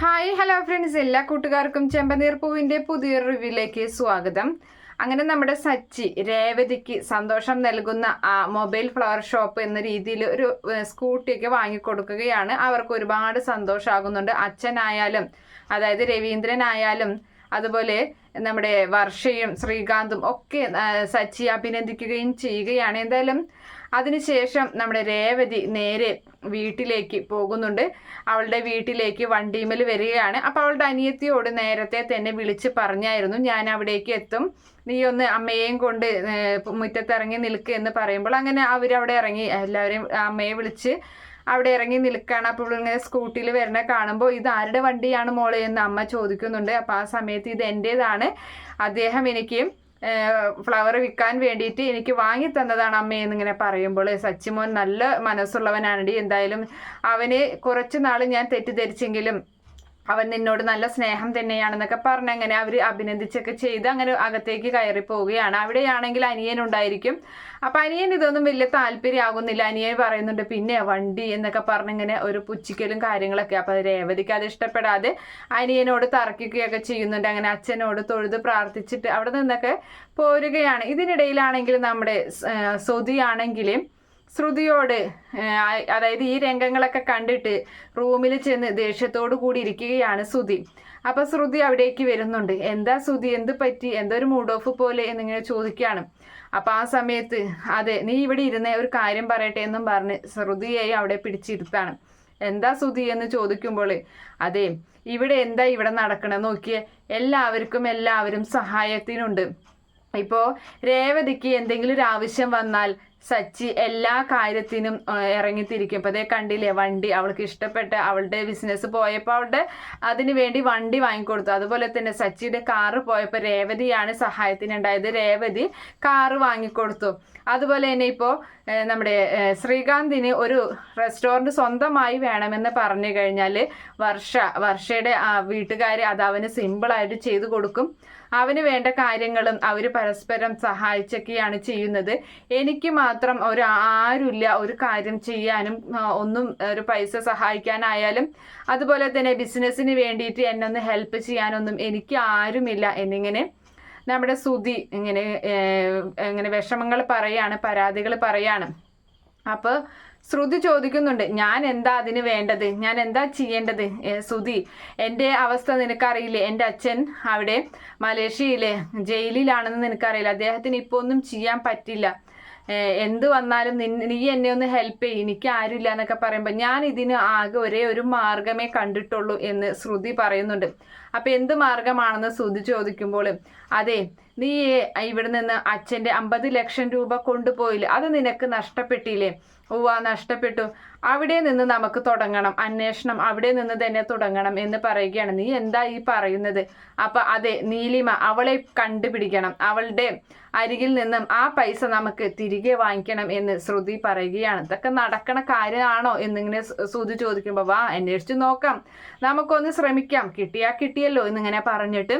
Hi hello friends എല്ലാ കൂട്ടുകാർക്കും ചെമ്പനീർ പൂവിന്റെ പുതിയ റിവ്യൂയിലേക്ക് സ്വാഗതം. അങ്ങനെ നമ്മുടെ സച്ചി രേവതിക്ക് സന്തോഷം നൽകുന്ന ആ മൊബൈൽ ഫ്ലവർ ഷോപ്പ് എന്ന രീതിയിൽ ഒരു സ്കൂട്ടിയൊക്കെ വാങ്ങിക്കൊടുക്കുകയാണ്. അവർക്ക് ഒരുപാട് സന്തോഷമാകുന്നുണ്ട് അച്ഛനായാലും അതായത് രവീന്ദ്രനായാലും അതുപോലെ നമ്മുടെ വർഷയും ശ്രീകാന്തും ഒക്കെ സച്ചി അഭിനന്ദിക്കുകയും ചെയ്യുകയാണ്. എന്തായാലും അതിനുശേഷം നമ്മുടെ രേവതി നേരെ വീട്ടിലേക്ക് പോകുന്നുണ്ട്. അവളുടെ വീട്ടിലേക്ക് വണ്ടിമേൽ വരികയാണ്. അപ്പോൾ അവളുടെ അനിയത്തിയോട് നേരത്തെ തന്നെ വിളിച്ച് പറഞ്ഞായിരുന്നു ഞാൻ അവിടേക്ക് എത്തും. നീ ഒന്ന് അമ്മയെയും കൊണ്ട് മുറ്റത്തിറങ്ങി നിൽക്കുക എന്ന് പറയുമ്പോൾ അങ്ങനെ അവരവിടെ ഇറങ്ങി എല്ലാവരെയും അമ്മയെ വിളിച്ച് അവിടെ ഇറങ്ങി നിൽക്കുകയാണ് അപ്പോൾ ഇങ്ങനെ സ്കൂട്ടിയിൽ വരണ കാണുമ്പോൾ ഇത് ആരുടെ വണ്ടിയാണ് മോളെ എന്ന് അമ്മ ചോദിക്കുന്നുണ്ട്. അപ്പോൾ ആ സമയത്ത് ഇത് എന്റേതാണ് അദ്ദേഹം എനിക്ക് ഫ്ലവർ വിൽക്കാൻ വേണ്ടിയിട്ട് എനിക്ക് വാങ്ങി തന്നതാണ് അമ്മ എന്നിങ്ങനെ പറയുമ്പോൾ സച്ചിമോൻ നല്ല മനസ്സുള്ളവനാണ് എന്തായാലും അവനെ കുറച്ച് നാൾ ഞാൻ തെറ്റിദ്ധരിച്ചെങ്കിലും അവൻ നിന്നോട് നല്ല സ്നേഹം തന്നെയാണെന്നൊക്കെ പറഞ്ഞ് അങ്ങനെ അവർ അഭിനന്ദിച്ചൊക്കെ ചെയ്ത് അങ്ങനെ അകത്തേക്ക് കയറി പോവുകയാണ്. അവിടെയാണെങ്കിൽ അനിയൻ ഉണ്ടായിരിക്കും. അപ്പം അനിയൻ ഇതൊന്നും വലിയ താല്പര്യമാകുന്നില്ല അനിയൻ പറയുന്നുണ്ട് പിന്നെ വണ്ടി എന്നൊക്കെ പറഞ്ഞിങ്ങനെ ഒരു പുച്ചിക്കലും കാര്യങ്ങളൊക്കെ. അപ്പം രേവതിക്ക് അത് ഇഷ്ടപ്പെടാതെ അനിയനോട് തർക്കിക്കുകയൊക്കെ ചെയ്യുന്നുണ്ട്. അങ്ങനെ അച്ഛനോട് തൊഴുത് പ്രാർത്ഥിച്ചിട്ട് അവിടെ നിന്നൊക്കെ പോരുകയാണ്. ഇതിനിടയിലാണെങ്കിൽ നമ്മുടെ സ്വതിയാണെങ്കിൽ ശ്രുതിയോട് അതായത് ഈ രംഗങ്ങളൊക്കെ കണ്ടിട്ട് റൂമിൽ ചെന്ന് ദേഷ്യത്തോടു കൂടി ഇരിക്കുകയാണ് ശ്രുതി. അപ്പൊ ശ്രുതി അവിടേക്ക് വരുന്നുണ്ട്. എന്താ ശ്രുതി എന്ത് പറ്റി? എന്തൊരു മൂഡ് ഓഫ് പോലെ എന്നിങ്ങനെ ചോദിക്കുകയാണ്. അപ്പൊ ആ സമയത്ത് അതെ നീ ഇവിടെ ഇരുന്നേ ഒരു കാര്യം പറയട്ടെ എന്നും പറഞ്ഞ് ശ്രുതിയെ അവിടെ പിടിച്ചിരുത്താണ്. എന്താ ശ്രുതി എന്ന് ചോദിക്കുമ്പോൾ അതെ ഇവിടെ എന്താ ഇവിടെ നടക്കണം നോക്കിയേ എല്ലാവർക്കും എല്ലാവരും സഹായത്തിനുണ്ട്. ഇപ്പോ രേവതിക്ക് എന്തെങ്കിലും ഒരു ആവശ്യം വന്നാൽ സച്ചി എല്ലാ കാര്യത്തിനും ഇറങ്ങിത്തിരിക്കും. ഇപ്പോൾ അതേ കണ്ടില്ലേ വണ്ടി അവൾക്ക് ഇഷ്ടപ്പെട്ട അവളുടെ ബിസിനസ് പോയപ്പോൾ അവളുടെ അതിന് വേണ്ടി വണ്ടി വാങ്ങിക്കൊടുത്തു. അതുപോലെ തന്നെ സച്ചിയുടെ കാറ് പോയപ്പോൾ രേവതിയാണ് സഹായത്തിനുണ്ടായത് രേവതി കാറ് വാങ്ങിക്കൊടുത്തു. അതുപോലെ തന്നെ ഇപ്പോൾ നമ്മുടെ ശ്രീകാന്തിന് ഒരു റെസ്റ്റോറന്റ് സ്വന്തമായി വേണമെന്ന് പറഞ്ഞു കഴിഞ്ഞാൽ വർഷ വർഷയുടെ വീട്ടുകാർ അത് അവന് സിമ്പിളായിട്ട് ചെയ്തു കൊടുക്കും. അവന് വേണ്ട കാര്യങ്ങളും അവർ പരസ്പരം സഹായിച്ചൊക്കെയാണ് ചെയ്യുന്നത്. എനിക്ക് ഒരു ആരുമില്ല. ഒരു കാര്യം ചെയ്യാനും ഒന്നും ഒരു പൈസ സഹായിക്കാനായാലും അതുപോലെ തന്നെ ബിസിനസ്സിന് വേണ്ടിയിട്ട് എന്നെ ഒന്ന് ഹെൽപ്പ് ചെയ്യാനൊന്നും എനിക്ക് ആരുമില്ല എന്നിങ്ങനെ നമ്മുടെ സുതി ഇങ്ങനെ ഇങ്ങനെ വിഷമങ്ങൾ പറയാണ് പരാതികൾ പറയാണ്. അപ്പോൾ ശ്രുതി ചോദിക്കുന്നുണ്ട് ഞാൻ എന്താ അതിന് വേണ്ടത്? ഞാൻ എന്താ ചെയ്യേണ്ടത്? ശ്രുതി എന്റെ അവസ്ഥ നിനക്കറിയില്ലേ? എന്റെ അച്ഛൻ അവിടെ മലേഷ്യയിലെ ജയിലിലാണെന്ന് നിനക്കറിയില്ല? അദ്ദേഹത്തിന് ഇപ്പോൾ ഒന്നും ചെയ്യാൻ പറ്റില്ല. എന്ത് വന്നാലും നീ എന്നെ ഒന്ന് ഹെൽപ്പ് ചെയ്യും എനിക്ക് ആരുമില്ല എന്നൊക്കെ പറയുമ്പോൾ ഞാൻ ഇതിന് ആകെ ഒരേ ഒരു മാർഗമേ കണ്ടിട്ടുള്ളൂ എന്ന് ശ്രുതി പറയുന്നുണ്ട്. അപ്പം എന്ത് മാർഗമാണെന്ന് സുധി ചോദിക്കുമ്പോൾ അതെ നീ ഇവിടെ നിന്ന് അച്ഛന്റെ അമ്പത് ലക്ഷം രൂപ കൊണ്ടുപോയില്ലേ? അത് നിനക്ക് നഷ്ടപ്പെട്ടില്ലേ? ഉവ്വ നഷ്ടപ്പെട്ടു. അവിടെ നിന്ന് നമുക്ക് തുടങ്ങണം. അന്വേഷണം അവിടെ നിന്ന് തന്നെ തുടങ്ങണം എന്ന് പറയുകയാണ്. നീ എന്താ ഈ പറയുന്നത്? അപ്പൊ അതെ നീലിമ അവളെ കണ്ടുപിടിക്കണം. അവളുടെ അരികിൽ നിന്നും ആ പൈസ നമുക്ക് തിരികെ വാങ്ങിക്കണം എന്ന് ശ്രുതി പറയുകയാണ്. ഇതൊക്കെ നടക്കണ കാര്യമാണോ എന്നിങ്ങനെ ശ്രുതി ചോദിക്കുമ്പോൾ വാ അന്വേഷിച്ച് നോക്കാം. നമുക്കൊന്ന് ശ്രമിക്കാം. കിട്ടിയാ കിട്ടിയല്ലോ എന്നിങ്ങനെ പറഞ്ഞിട്ട്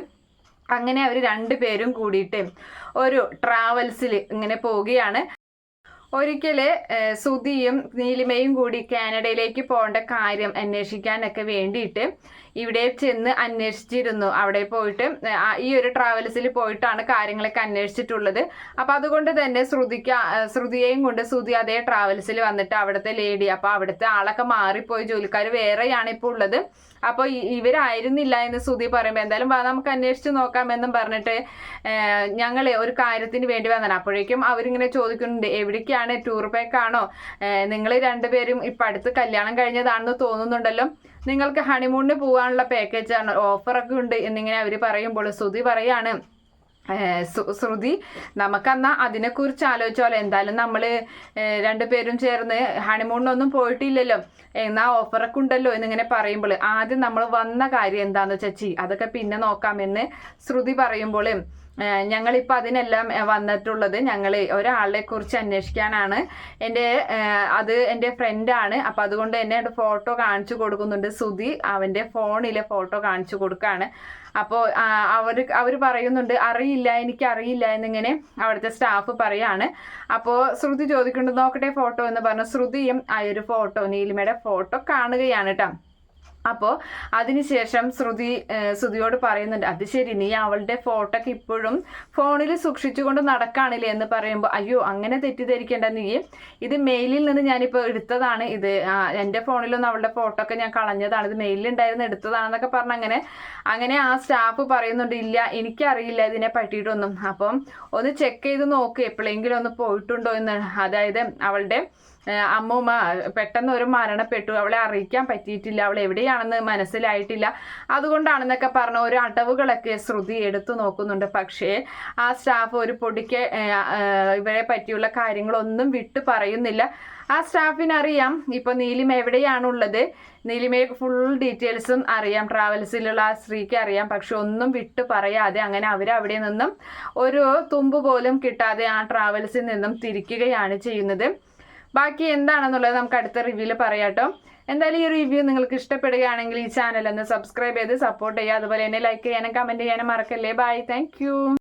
അങ്ങനെ അവർ രണ്ടുപേരും കൂടിയിട്ട് ഒരു ട്രാവൽസിൽ ഇങ്ങനെ പോവുകയാണ്. ഒരിക്കൽ ഏഹ്, സുധിയും നീലിമയും കൂടി കാനഡയിലേക്ക് പോകേണ്ട കാര്യം അന്വേഷിക്കാനൊക്കെ വേണ്ടിയിട്ട് ഇവിടെ ചെന്ന് അന്വേഷിച്ചിരുന്നു. അവിടെ പോയിട്ട് ഈ ഒരു ട്രാവൽസിൽ പോയിട്ടാണ് കാര്യങ്ങളൊക്കെ അന്വേഷിച്ചിട്ടുള്ളത്. അപ്പം അതുകൊണ്ട് തന്നെ ശ്രുതിക്ക് ശ്രുതിയെയും കൊണ്ട് ശ്രുതി അതേ ട്രാവൽസിൽ വന്നിട്ട് അവിടുത്തെ ലേഡി അപ്പോൾ അവിടുത്തെ ആളൊക്കെ മാറിപ്പോയി. ജോലിക്കാർ വേറെയാണ് ഇപ്പോൾ ഉള്ളത്. അപ്പോൾ ഇവരായിരുന്നില്ല എന്ന് ശ്രുതി പറയുമ്പോൾ എന്തായാലും നമുക്ക് അന്വേഷിച്ച് നോക്കാമെന്നും പറഞ്ഞിട്ട് ഞങ്ങൾ ഒരു കാര്യത്തിന് വേണ്ടി വന്നതാണ്. അപ്പോഴേക്കും അവരിങ്ങനെ ചോദിക്കുന്നുണ്ട് എവിടേക്കാണ് ടൂർ പാക്കാണോ നിങ്ങൾ രണ്ടുപേരും ഇപ്പം അടുത്ത് കല്യാണം കഴിഞ്ഞതാണെന്ന് തോന്നുന്നുണ്ടല്ലോ. നിങ്ങൾക്ക് ഹണിമൂണിന് പോകാനുള്ള പാക്കേജ് പാക്കേജാണ് ഓഫറൊക്കെ ഉണ്ട് എന്നിങ്ങനെ അവർ പറയുമ്പോൾ ശ്രുതി പറയാണ്. ശ്രുതി നമുക്കെന്നാ അതിനെക്കുറിച്ച് ആലോചിച്ചാലോ. എന്തായാലും നമ്മൾ രണ്ടുപേരും ചേർന്ന് ഹണിമൂണിനൊന്നും പോയിട്ടില്ലല്ലോ. എന്നാ ഓഫറൊക്കെ ഉണ്ടല്ലോ എന്നിങ്ങനെ പറയുമ്പോൾ. ആദ്യം നമ്മൾ വന്ന കാര്യം എന്താണെന്ന് ചേച്ചി അതൊക്കെ പിന്നെ നോക്കാമെന്ന് ശ്രുതി പറയുമ്പോൾ ഞങ്ങളിപ്പോൾ അതിനെല്ലാം വന്നിട്ടുള്ളത് ഞങ്ങൾ ഒരാളെ കുറിച്ച് അന്വേഷിക്കാനാണ്. എന്റെ അത് എന്റെ ഫ്രണ്ടാണ് അപ്പം അതുകൊണ്ട് തന്നെ ഫോട്ടോ കാണിച്ചു കൊടുക്കുന്നുണ്ട് സുധി. അവന്റെ ഫോണിലെ ഫോട്ടോ കാണിച്ചു കൊടുക്കുകയാണ് അപ്പോൾ അവർ അവർ പറയുന്നുണ്ട് അറിയില്ല എനിക്ക് അറിയില്ല എന്നിങ്ങനെ അവിടുത്തെ സ്റ്റാഫ് പറയാണ്. അപ്പോൾ ശ്രുതി ചോദിക്കുന്നുണ്ട് നോക്കട്ടെ ഫോട്ടോ എന്ന് പറഞ്ഞു. ശ്രുതിയും ആ ഒരു ഫോട്ടോ നീലിമയുടെ ഫോട്ടോ കാണുകയാണ് കേട്ടോ അപ്പോൾ അതിനുശേഷം ശ്രുതി ശ്രുതിയോട് പറയുന്നുണ്ട് അത് ശരി നീ അവളുടെ ഫോട്ടോ ഒക്കെ ഇപ്പോഴും ഫോണിൽ സൂക്ഷിച്ചുകൊണ്ട് നടക്കാണില്ലേ? എന്ന് പറയുമ്പോൾ അയ്യോ അങ്ങനെ തെറ്റിദ്ധരിക്കേണ്ട നീ. ഇത് മെയിലിൽ നിന്ന് ഞാനിപ്പോൾ എടുത്തതാണ്. ഇത് എന്റെ ഫോണിലൊന്നും അവളുടെ ഫോട്ടോ ഒക്കെ ഞാൻ കളഞ്ഞതാണ്. ഇത് മെയിലിൽ ഉണ്ടായിരുന്നു എടുത്തതാണെന്നൊക്കെ പറഞ്ഞ് അങ്ങനെ അങ്ങനെ ആ സ്റ്റാഫ് പറയുന്നുണ്ട് ഇല്ല എനിക്കറിയില്ല ഇതിനെ പറ്റിയിട്ടൊന്നും. അപ്പം ഒന്ന് ചെക്ക് ചെയ്ത് നോക്ക് എപ്പോഴെങ്കിലും ഒന്ന് പോയിട്ടുണ്ടോ എന്ന്. അതായത് അവളുടെ അമ്മൂമ്മ പെട്ടെന്ന് ഒരു മരണപ്പെട്ടു. അവളെ അറിയിക്കാൻ പറ്റിയിട്ടില്ല. അവൾ എവിടെയാണെന്ന് മനസ്സിലായിട്ടില്ല. അതുകൊണ്ടാണെന്നൊക്കെ പറഞ്ഞ ഒരു അടവുകളൊക്കെ ശ്രുതി എടുത്തു നോക്കുന്നുണ്ട്. പക്ഷേ ആ സ്റ്റാഫ് ഒരു പൊടിക്ക് ഇവരെ പറ്റിയുള്ള കാര്യങ്ങളൊന്നും വിട്ടു പറയുന്നില്ല. ആ സ്റ്റാഫിനറിയാം ഇപ്പൊ നീലിമ എവിടെയാണുള്ളത്. നീലിമയെ ഫുൾ ഡീറ്റെയിൽസും അറിയാം. ട്രാവൽസിലുള്ള ആ സ്ത്രീക്ക് അറിയാം. പക്ഷെ ഒന്നും വിട്ടു പറയാതെ അങ്ങനെ അവർ അവിടെ നിന്നും ഒരു തുമ്പ് പോലും കിട്ടാതെ ആ ട്രാവൽസിൽ നിന്നും തിരിക്കുകയാണ് ചെയ്യുന്നത്. ബാക്കി എന്താണെന്നുള്ളത് നമുക്ക് അടുത്ത റിവ്യൂൽ പറയാട്ടോ. എന്തായാലും ഈ റിവ്യൂ നിങ്ങൾക്ക് ഇഷ്ടപ്പെടുകയാണെങ്കിൽ ഈ ചാനൽ ഒന്ന് സബ്സ്ക്രൈബ് ചെയ്ത് സപ്പോർട്ട് ചെയ്യുക. അതുപോലെ തന്നെ ലൈക്ക് ചെയ്യാനും കമന്റ് ചെയ്യാനും മറക്കല്ലേ. Bye thank